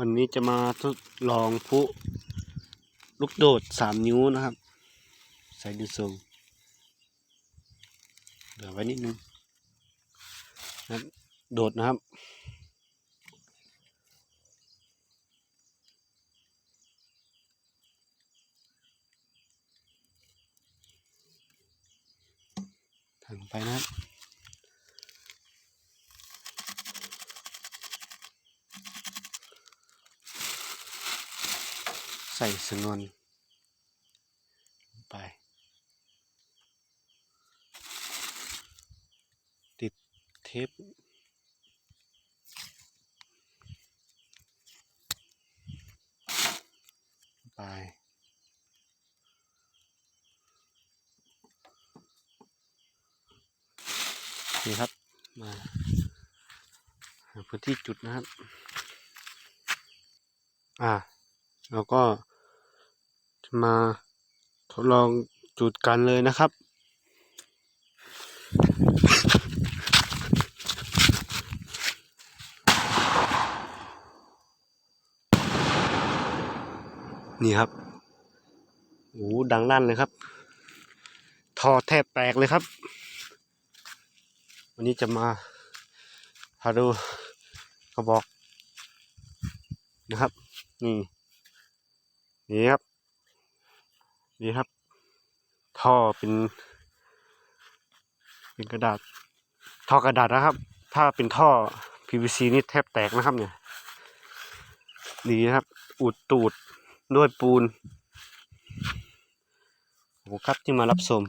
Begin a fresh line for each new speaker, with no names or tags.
วันนี้จะมาทดลองพุลูกโดดสามนิ้วนะครับ ใส่ดินสูงเหลือไว้นิดนึงนะโดดนะครับ ถังไปนะครับ ใส่สนวนไป ติดเทปไปนี่ครับ มาหาพื้นที่จุดนะครับ อ่า แล้วก็มาทดลองจุดกันเลยนะครับ นี่ครับโอ้โหดังลั่นเลยครับ ทอแทบแตกเลยครับ วันนี้จะมาพาดูกระบอกนะครับ นี่ นี่ครับ นี่ครับ ท่อเป็น เป็นกระดาษ ท่อกระดาษนะครับ ถ้าเป็นท่อ PVC นี่แทบแตกนะครับ เนี่ย นี่นะครับ อุดตูดด้วยปูนขอบคุณครับที่มารับชม